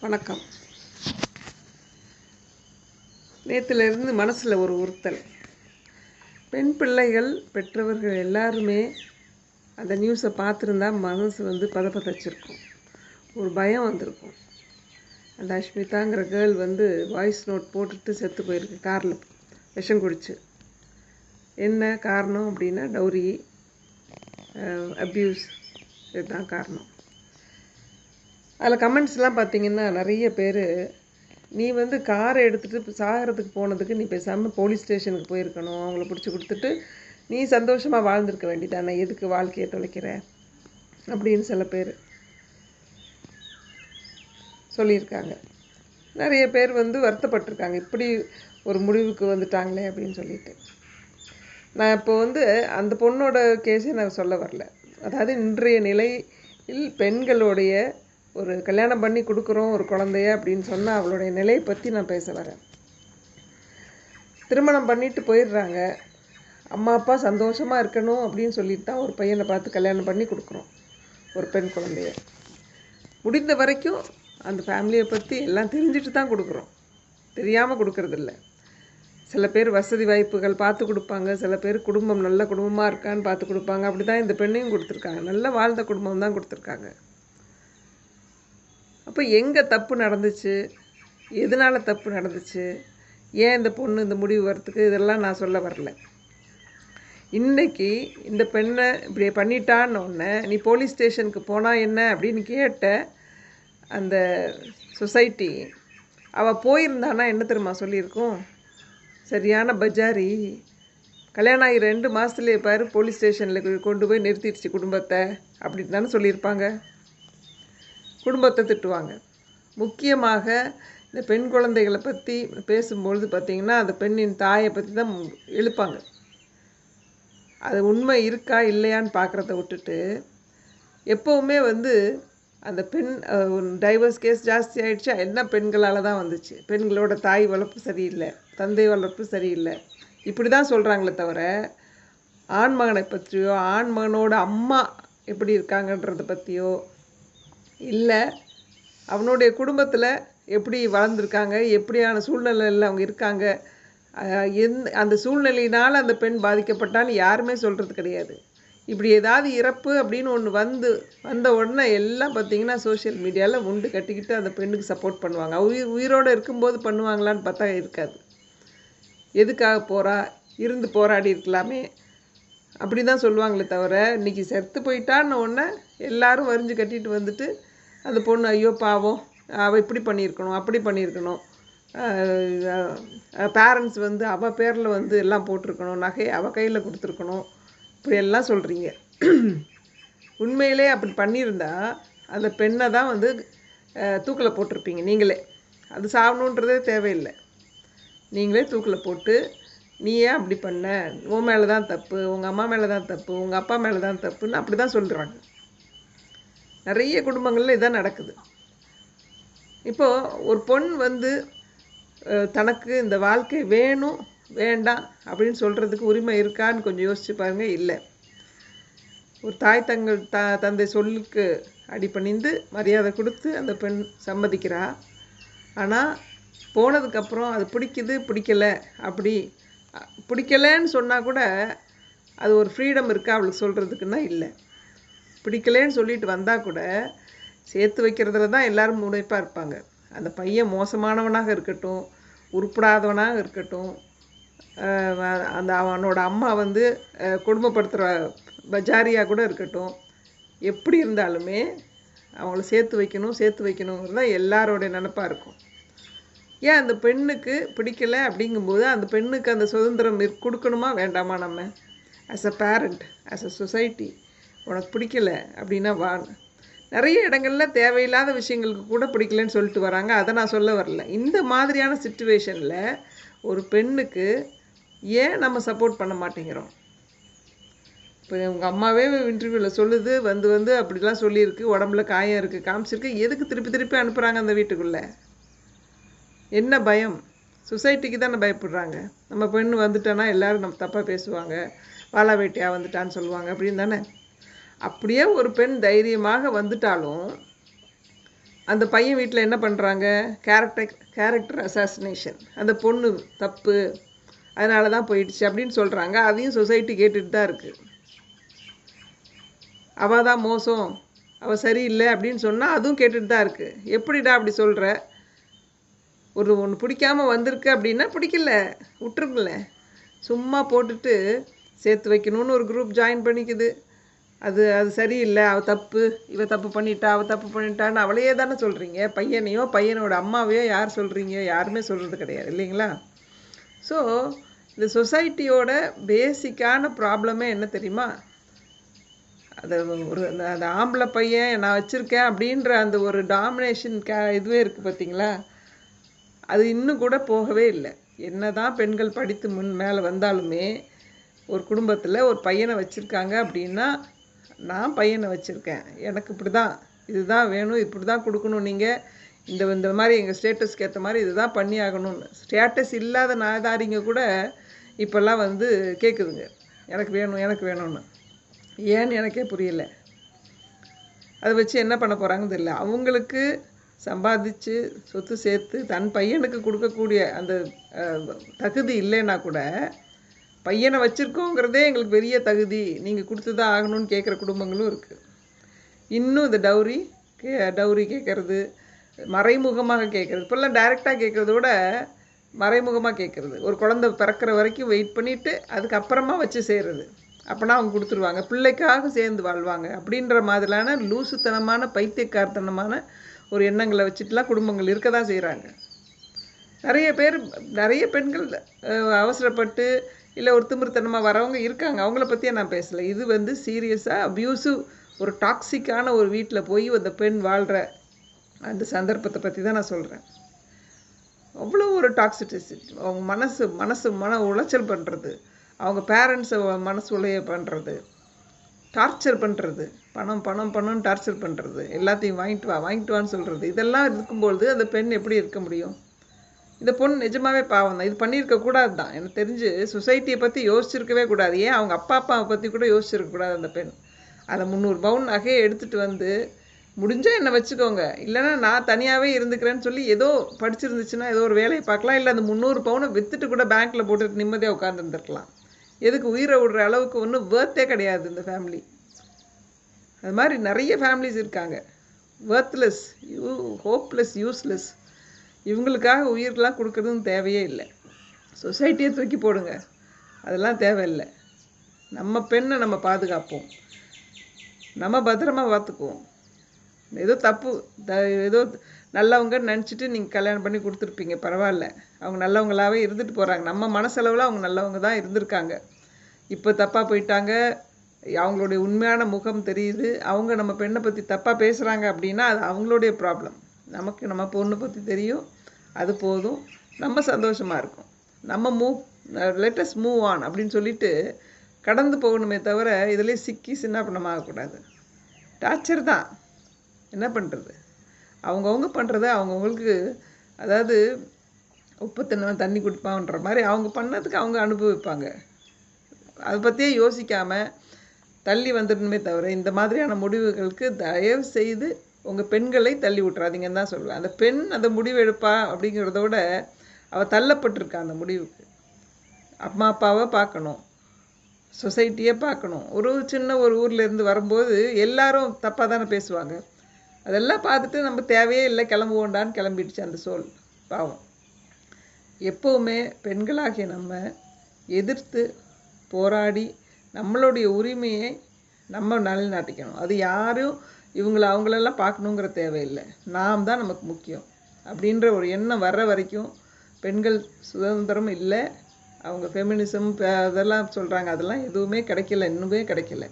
வணக்கம். நேற்றுலேருந்து மனசில் ஒரு உறுத்தல். பெண் பிள்ளைகள் பெற்றவர்கள் எல்லாருமே அந்த நியூஸை பார்த்துருந்தா மனசு வந்து பதப்பதச்சிருக்கும் ஒரு பயம் வந்திருக்கும். அந்த அஷ்மிதாங்கிற கேர்ள் வந்து வாய்ஸ் நோட் போட்டுட்டு செத்து போயிருக்கு காரில். விஷம் குடிச்சு. என்ன காரணம் அப்படின்னா டௌரி அப்யூஸ் இதுதான் காரணம். அதில் கமெண்ட்ஸ்லாம் பார்த்தீங்கன்னா நிறைய பேர் நீ வந்து காரை எடுத்துகிட்டு சாகிறதுக்கு போனதுக்கு நீ பேசாமல் போலீஸ் ஸ்டேஷனுக்கு போயிருக்கணும். அவங்கள பிடிச்சி கொடுத்துட்டு நீ சந்தோஷமாக வாழ்ந்திருக்க வேண்டியதானே எதுக்கு வாழ்க்கையை தொலைக்கிற? அப்படின்னு சில பேர் சொல்லியிருக்காங்க. நிறைய பேர் வந்து வருத்தப்பட்டிருக்காங்க. இப்படி ஒரு முடிவுக்கு வந்துட்டாங்களே அப்படின்னு சொல்லிட்டு. நான் இப்போ வந்து அந்த பொண்ணோட கேஸை நான் சொல்ல வரல. அதாவது இன்றைய நிலையில் பெண்களுடைய ஒரு கல்யாணம் பண்ணி கொடுக்குறோம் ஒரு குழந்தைய அப்படின்னு சொன்னால் அவளுடைய நிலையை பற்றி நான் பேச வரேன். திருமணம் பண்ணிட்டு போயிடுறாங்க. அம்மா அப்பா சந்தோஷமாக இருக்கணும் அப்படின்னு சொல்லிட்டு தான் ஒரு பையனை பார்த்து கல்யாணம் பண்ணி கொடுக்குறோம். ஒரு பெண் குழந்தைய. முடிந்த வரைக்கும் அந்த ஃபேமிலியை பற்றி எல்லாம் தெரிஞ்சுட்டு தான் கொடுக்குறோம். தெரியாமல் கொடுக்கறதில்ல. சில பேர் வசதி வாய்ப்புகள் பார்த்து கொடுப்பாங்க. சில பேர் குடும்பம் நல்ல குடும்பமாக இருக்கான்னு பார்த்து கொடுப்பாங்க. அப்படி தான் இந்த பெண்ணையும் கொடுத்துருக்காங்க. நல்ல வாழ்ந்த குடும்பம் தான் கொடுத்துருக்காங்க. அப்போ எங்கே தப்பு நடந்துச்சு? எதனால் தப்பு நடந்துச்சு? ஏன் இந்த பொண்ணு இந்த முடிவு வரத்துக்கு இதெல்லாம் நான் சொல்ல வரல. இன்றைக்கி இந்த பெண்ணை இப்படி பண்ணிட்டான்னு நீ போலீஸ் ஸ்டேஷனுக்கு போனால் என்ன அப்படின்னு கேட்ட அந்த சொசைட்டி அவள் போயிருந்தானா என்ன தெரியுமா சொல்லியிருக்கோம்? சரியான பஜாரி. கல்யாணம் ஆகி ரெண்டு மாதத்துலேயே பாரு போலீஸ் ஸ்டேஷனில் கொண்டு போய் நிறுத்திடுச்சு குடும்பத்தை அப்படின்னு தானே சொல்லியிருப்பாங்க. குடும்பத்தை திட்டுவாங்க. முக்கியமாக இந்த பெண் குழந்தைகளை பற்றி பேசும்பொழுது பார்த்திங்கன்னா அந்த பெண்ணின் தாயை பற்றி தான் எழுப்பாங்க அது உண்மை இருக்கா இல்லையான்னு பார்க்குறத விட்டுட்டு எப்போவுமே வந்து அந்த பெண் டைவர்ஸ் கேஸ் ஜாஸ்தி ஆகிடுச்சா என்ன பெண்களால் தான் வந்துச்சு? பெண்களோட தாய் வளர்ப்பு சரியில்லை தந்தை வளர்ப்பு சரியில்லை. இப்படி தான் சொல்கிறாங்களே தவிர ஆண்மகனை பற்றியோ ஆண்மகனோட அம்மா எப்படி இருக்காங்கன்றதை பற்றியோ இல்லை. அவனுடைய குடும்பத்தில் எப்படி வளர்ந்துருக்காங்க எப்படியான சூழ்நிலையில் அவங்க இருக்காங்க எந் அந்த சூழ்நிலையினால் அந்த பெண் பாதிக்கப்பட்டான்னு யாருமே சொல்கிறது கிடையாது. இப்படி ஏதாவது இறப்பு அப்படின்னு ஒன்று வந்து வந்த உடனே எல்லாம் பார்த்திங்கன்னா சோஷியல் மீடியாவில் உண்டு கட்டிக்கிட்டு அந்த பெண்ணுக்கு சப்போர்ட் பண்ணுவாங்க. உயிர் உயிரோடு இருக்கும்போது பண்ணுவாங்களான்னு பார்த்தா இருக்காது. எதுக்காக போகிறா இருந்து போராடி இருக்கலாமே. அப்படி தான் சொல்லுவாங்களே தவிர இன்றைக்கி செத்து போயிட்டான்னு ஒன்று எல்லோரும் வரிஞ்சு கட்டிட்டு வந்துட்டு அந்த பொண்ணு ஐயோ பாவம். அவள் இப்படி பண்ணியிருக்கணும் அப்படி பண்ணியிருக்கணும். பேரண்ட்ஸ் வந்து அவள் பேரில் வந்து எல்லாம் போட்டிருக்கணும் நகை அவள் கையில் கொடுத்துருக்கணும். இப்படியெல்லாம் சொல்கிறீங்க உண்மையிலே அப்படி பண்ணியிருந்தா அந்த பெண்ணை தான் வந்து தூக்கில் போட்டிருப்பீங்க நீங்களே. அது சாகணுன்றதே தேவையில்லை. நீங்களே தூக்கில் போட்டு நீ ஏன் அப்படி பண்ண? உன் மேலே தான் தப்பு உங்கள் அம்மா மேலே தான் தப்பு உங்கள் அப்பா மேலே தான் தப்புன்னு அப்படி தான் சொல்கிறாங்க நிறைய குடும்பங்களில் இதான் நடக்குது. இப்போது ஒரு பொண் வந்து தனக்கு இந்த வாழ்க்கை வேணும் வேண்டாம் அப்படின்னு சொல்கிறதுக்கு உரிமை இருக்கான்னு கொஞ்சம் யோசிச்சு பாருங்கள் இல்லை. ஒரு தாய் தங்கள் த தந்தை சொல்லுக்கு அடிப்பணிந்து மரியாதை கொடுத்து அந்த பெண் சம்மதிக்கிறா. ஆனால் போனதுக்கப்புறம் அது பிடிக்குது பிடிக்கலை அப்படி பிடிக்கலைன்னு சொன்னால் கூட அது ஒரு ஃப்ரீடம் இருக்கா அவளுக்கு சொல்கிறதுக்குன்னா இல்லை. பிடிக்கலன்னு சொல்லிட்டு வந்தால் கூட சேர்த்து வைக்கிறதுல தான் எல்லோரும் முனைப்பாக இருப்பாங்க. அந்த பையன் மோசமானவனாக இருக்கட்டும் உருப்படாதவனாக இருக்கட்டும் அந்த அவனோட அம்மா வந்து குடும்பப்படுத்துகிற பஜாரியாக கூட இருக்கட்டும் எப்படி இருந்தாலுமே அவங்கள சேர்த்து வைக்கணும் சேர்த்து வைக்கணுங்கிறது தான் எல்லாரோடைய நினப்பாக இருக்கும். ஏன் அந்த பெண்ணுக்கு பிடிக்கலை அப்படிங்கும்போது அந்த பெண்ணுக்கு அந்த சுதந்திரம் கொடுக்கணுமா வேண்டாமா நம்ம? As a parent as a society உனக்கு பிடிக்கல அப்படின்னா வா. நிறைய இடங்களில் தேவையில்லாத விஷயங்களுக்கு கூட பிடிக்கலன்னு சொல்லிட்டு வராங்க. அதை நான் சொல்ல வரல. இந்த மாதிரியான சுச்சுவேஷனில் ஒரு பெண்ணுக்கு ஏன் நம்ம சப்போர்ட் பண்ண மாட்டேங்கிறோம்? இப்போ உங்கள் அம்மாவே இன்டர்வியூவில் சொல்லுது வந்து வந்து அப்படிலாம் சொல்லியிருக்கு. உடம்புல காயம் இருக்குது காமிச்சிருக்கு. எதுக்கு திருப்பி திருப்பி அனுப்புகிறாங்க அந்த வீட்டுக்குள்ளே? என்ன பயம்? சொசைட்டிக்கு தானே பயப்படுறாங்க. நம்ம பெண் வந்துட்டோன்னா எல்லோரும் நம்ம தப்பாக பேசுவாங்க. வாழா வேட்டியாக வந்துட்டான்னு சொல்லுவாங்க அப்படின்னு தானே? அப்படியே ஒரு பெண் தைரியமாக வந்துட்டாலும் அந்த பையன் வீட்டில் என்ன பண்ணுறாங்க கேரக்டர் கேரக்டர் அசாசினேஷன் அந்த பொண்ணு தப்பு. அதனால தான் போயிடுச்சு அப்படின்னு சொல்கிறாங்க அதையும் சொசைட்டி கேட்டுட்டு தான் இருக்குது அவள் தான் மோசம். அவள் சரியில்லை அப்படின்னு சொன்னால் அதுவும் கேட்டுட்டு தான் இருக்குது எப்படிடா அப்படி சொல்கிற ஒரு ஒன்று பிடிக்காம வந்திருக்கு அப்படின்னா பிடிக்கல. விட்டுருங்களேன். சும்மா போட்டுட்டு சேர்த்து வைக்கணும்னு ஒரு குரூப் ஜாயின் பண்ணிக்குது. அது அது சரியில்லை அவள் தப்பு இவ தப்பு பண்ணிட்டா அவள் தப்பு பண்ணிட்டான்னு அவளையே தானே சொல்கிறீங்க பையனையோ பையனோட அம்மாவையோ யார் சொல்கிறீங்க யாருமே சொல்கிறது கிடையாது இல்லைங்களா? ஸோ இந்த சொசைட்டியோட பேசிக்கான ப்ராப்ளமே என்ன தெரியுமா? அது ஒரு அந்த ஆம்பளை பையன் நான் வச்சுருக்கேன் அப்படின்ற அந்த ஒரு டாமினேஷன் கே இதுவே இருக்குது பார்த்தீங்களா? அது இன்னும் கூட போகவே இல்லை. என்ன தான் பெண்கள் படித்து முன் மேலே வந்தாலுமே ஒரு குடும்பத்தில் ஒரு பையனை வச்சுருக்காங்க அப்படின்னா நான் பையனை வச்சுருக்கேன். எனக்கு இப்படி தான் இதுதான் வேணும். இப்படி தான் கொடுக்கணும் நீங்கள் இந்த இந்த மாதிரி எங்கள் ஸ்டேட்டஸ்க்கு ஏற்ற மாதிரி இதுதான் பண்ணி ஆகணும்னு ஸ்டேட்டஸ் இல்லாத நாதாரிங்க கூட இப்போல்லாம் வந்து கேட்குதுங்க எனக்கு வேணும் எனக்கு வேணும்னு. ஏன்னு எனக்கே புரியல. அதை வச்சு என்ன பண்ண போகிறாங்கன்னு தெரியல. அவங்களுக்கு சம்பாதிச்சு சொத்து சேர்த்து தன் பையனுக்கு கொடுக்கக்கூடிய அந்த தகுதி இல்லைன்னா கூட பையனை வச்சுருக்கோங்கிறதே எங்களுக்கு பெரிய தகுதி. நீங்கள் கொடுத்து தான் ஆகணும்னு கேட்குற குடும்பங்களும் இருக்குது இன்னும் இந்த டவுரி கே டவுரி கேட்குறது மறைமுகமாக கேட்குறது இப்போல்லாம் டைரெக்டாக கேட்குறத விட மறைமுகமாக கேட்குறது ஒரு குழந்தை பிறக்கிற வரைக்கும் வெயிட் பண்ணிவிட்டு அதுக்கப்புறமா வச்சு செய்கிறது அப்போனா அவங்க கொடுத்துருவாங்க. பிள்ளைக்காக சேர்ந்து வாழ்வாங்க. அப்படின்ற மாதிரியான லூசுத்தனமான பைத்தியக்காரத்தனமான ஒரு எண்ணங்களை வச்சுட்டுலாம் குடும்பங்கள் இருக்க தான் செய்கிறாங்க நிறைய பேர் நிறைய பெண்கள் அவசரப்பட்டு இல்லை ஒரு திமிர்த்தனமாக வரவங்க இருக்காங்க. அவங்கள பற்றியே நான் பேசலை. இது வந்து சீரியஸாக அப்யூசிவ் ஒரு டாக்ஸிக்கான ஒரு வீட்டில் போய் அந்த பெண் வாழ்கிற அந்த சந்தர்ப்பத்தை பற்றி தான் நான் சொல்கிறேன் அவ்வளோ ஒரு டாக்ஸிட்டிசிட்டி அவங்க மனசு மனசு மன உளைச்சல் பண்ணுறது அவங்க பேரண்ட்ஸை மனசு உலைய பண்ணுறது டார்ச்சர் பண்ணுறது பணம் பணம் பணம் டார்ச்சர் பண்ணுறது எல்லாத்தையும் வாங்கிட்டு வா வாங்கிட்டு வான்னு சொல்கிறது இதெல்லாம் இருக்கும்பொழுது அந்த பெண் எப்படி இருக்க முடியும்? இந்த பொண்ணு நிஜமாவே பாவம் தான். இது பண்ணியிருக்க கூடாது தான் எனக்கு தெரிஞ்சு சொசைட்டியை பற்றி யோசிச்சிருக்கவே கூடாது. ஏன்? அவங்க அப்பா அப்பாவை பற்றி கூட யோசிச்சிருக்க கூடாது அந்த பெண். அதை முந்நூறு பவுன் நகையை எடுத்துகிட்டு வந்து முடிஞ்சால் என்னை வச்சுக்கோங்க. இல்லைன்னா நான் தனியாகவே இருந்துக்கிறேன்னு சொல்லி ஏதோ படிச்சிருந்துச்சுன்னா ஏதோ ஒரு வேலையை பார்க்கலாம். இல்லை அந்த முந்நூறு பவுனை விற்றுட்டு கூட பேங்க்கில் போட்டுட்டு நிம்மதியாக உட்காந்துருந்துருக்கலாம் எதுக்கு உயிரை விடுற அளவுக்கு ஒன்றும் வேர்த்தே கிடையாது இந்த ஃபேமிலி அது மாதிரி நிறைய ஃபேமிலிஸ் இருக்காங்க. வேர்த்லெஸ் யூ ஹோப்லெஸ் யூஸ்லெஸ் இவங்களுக்காக உயிரெலாம் கொடுக்கறதும் தேவையே இல்லை. சொசைட்டியை தூக்கி போடுங்க. அதெல்லாம் தேவையில்லை. நம்ம பெண்ணை நம்ம பாதுகாப்போம். நம்ம பத்திரமா பார்த்துக்குவோம். ஏதோ தப்பு த ஏதோ நல்லவங்க நினச்சிட்டு நீங்கள் கல்யாணம் பண்ணி கொடுத்துருப்பீங்க பரவாயில்ல. அவங்க நல்லவங்களாகவே இருந்துட்டு போகிறாங்க நம்ம மனசளவில் அவங்க நல்லவங்க தான் இருந்திருக்காங்க. இப்போ தப்பாக போயிட்டாங்க. அவங்களுடைய உண்மையான முகம் தெரியுது. அவங்க நம்ம பெண்ணை பற்றி தப்பாக பேசுகிறாங்க அப்படின்னா அது அவங்களுடைய ப்ராப்ளம் நமக்கு நம்ம பொண்ணை பற்றி தெரியும். அது போதும். நம்ம சந்தோஷமாக இருக்கும். நம்ம மூவ் லெட்டஸ் மூவ் ஆன் அப்படின்னு சொல்லிட்டு கடந்து போகணுமே தவிர இதிலே சிக்கி சின்ன பண்ணமாகக்கூடாது டார்ச்சர் தான். என்ன பண்ணுறது அவங்கவுங்க பண்ணுறத அவங்கவுங்களுக்கு அதாவது உப்பு தண்ணி குடிப்பான்ற மாதிரி அவங்க பண்ணதுக்கு அவங்க அனுபவிப்பாங்க. அதை பற்றியே யோசிக்காமல் தள்ளி வந்துடணுமே தவிர இந்த மாதிரியான முடிவுகளுக்கு தயவு செய்து உங்கள் பெண்களை தள்ளி விட்றாதீங்கன்னு தான் சொல்லுவேன். அந்த பெண் அந்த முடிவு எடுப்பா அப்படிங்கிறத விட அவள் தள்ளப்பட்டிருக்கா அந்த முடிவுக்கு. அம்மா அப்பாவை பார்க்கணும். சொசைட்டியை பார்க்கணும். ஒரு சின்ன ஒரு ஊர்லேருந்து வரும்போது எல்லாரும் தப்பாக தானே பேசுவாங்க. அதெல்லாம் பார்த்துட்டு நம்ம தேவையே இல்லை கிளம்புவோண்டான்னு கிளம்பிடுச்சு அந்த சோல் பாவம். எப்போவுமே பெண்களாகிய நம்ம எதிர்த்து போராடி நம்மளுடைய உரிமையை நம்ம நிலைநாட்டிக்கணும். அது யாரும் இவங்கள அவங்களெல்லாம் பார்க்கணுங்கிற தேவையில்லை. நாம் தான் நமக்கு முக்கியம். அப்படின்ற ஒரு எண்ணம் வர்ற வரைக்கும் பெண்கள் சுதந்திரம் இல்லை. அவங்க ஃபெமினிசம் அதெல்லாம் சொல்கிறாங்க அதெல்லாம் எதுவுமே கிடைக்கல இன்னுமே கிடைக்கல.